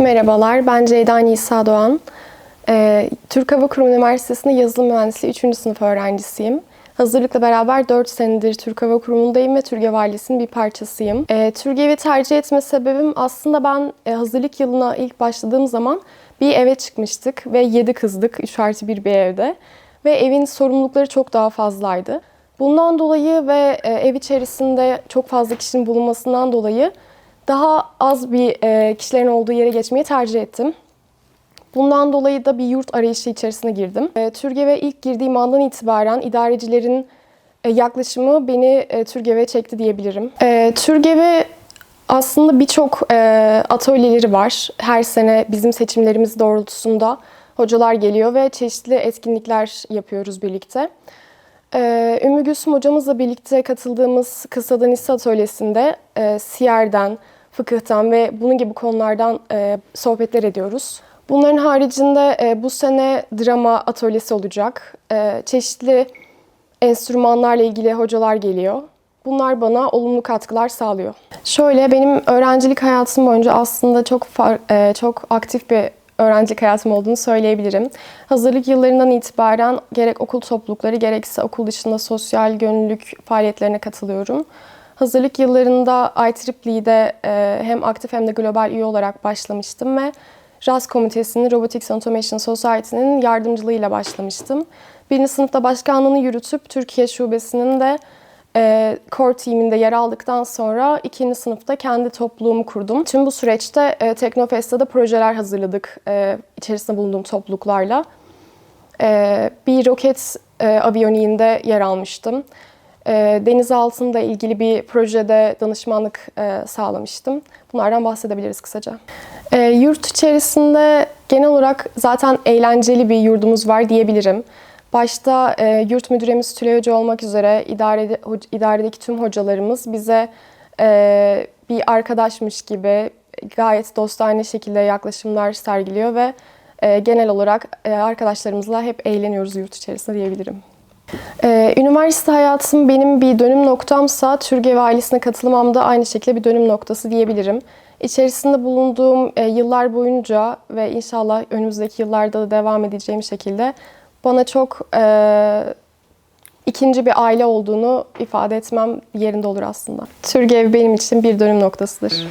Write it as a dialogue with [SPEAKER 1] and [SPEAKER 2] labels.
[SPEAKER 1] Merhabalar, ben Ceyda Nisa Doğan. Ee, Türk Hava Kurumu Üniversitesi'nde yazılım mühendisliği 3. sınıf öğrencisiyim. Hazırlıkla beraber 4 senedir Türk Hava Kurumu'ndayım ve Türgev ailesinin bir parçasıyım. Ee, Türgev'i tercih etme sebebim aslında ben e, hazırlık yılına ilk başladığım zaman bir eve çıkmıştık ve 7 kızdık 3 artı 1 bir evde. Ve evin sorumlulukları çok daha fazlaydı. Bundan dolayı ve e, ev içerisinde çok fazla kişinin bulunmasından dolayı daha az bir e, kişilerin olduğu yere geçmeyi tercih ettim. Bundan dolayı da bir yurt arayışı içerisine girdim. E, Türgev'e ilk girdiğim andan itibaren idarecilerin e, yaklaşımı beni e, Türgev'e çekti diyebilirim. E, Türgev'e aslında birçok e, atölyeleri var. Her sene bizim seçimlerimiz doğrultusunda hocalar geliyor ve çeşitli etkinlikler yapıyoruz birlikte. Ee, Ümmü Gülsüm hocamızla birlikte katıldığımız Kısadan Hisse Atölyesi'nde e, siyerden, fıkıhtan ve bunun gibi konulardan e, sohbetler ediyoruz. Bunların haricinde e, bu sene drama atölyesi olacak. E, çeşitli enstrümanlarla ilgili hocalar geliyor. Bunlar bana olumlu katkılar sağlıyor. Şöyle benim öğrencilik hayatım boyunca aslında çok far- e, çok aktif bir öğrencilik hayatım olduğunu söyleyebilirim. Hazırlık yıllarından itibaren gerek okul toplulukları gerekse okul dışında sosyal gönüllülük faaliyetlerine katılıyorum. Hazırlık yıllarında IEEE'de e, hem aktif hem de global üye olarak başlamıştım ve RAS komitesinin Robotics Automation Society'nin yardımcılığıyla başlamıştım. Birinci sınıfta başkanlığını yürütüp Türkiye şubesinin de e, core teaminde yer aldıktan sonra ikinci sınıfta kendi topluluğumu kurdum. Tüm bu süreçte e, Teknofest'te de projeler hazırladık e, içerisinde bulunduğum topluluklarla. Bir roket e, aviyoniğinde yer almıştım. E, deniz altında ilgili bir projede danışmanlık e, sağlamıştım. Bunlardan bahsedebiliriz kısaca. E, yurt içerisinde genel olarak zaten eğlenceli bir yurdumuz var diyebilirim. Başta e, yurt müdüremiz Tülay Hoca olmak üzere idaredeki tüm hocalarımız bize e, bir arkadaşmış gibi gayet dostane şekilde yaklaşımlar sergiliyor ve genel olarak arkadaşlarımızla hep eğleniyoruz yurt içerisinde diyebilirim. Ee, üniversite hayatım benim bir dönüm noktamsa Türgev ailesine katılmam da aynı şekilde bir dönüm noktası diyebilirim. İçerisinde bulunduğum e, yıllar boyunca ve inşallah önümüzdeki yıllarda da devam edeceğim şekilde bana çok e, ikinci bir aile olduğunu ifade etmem yerinde olur aslında. Türgev benim için bir dönüm noktasıdır.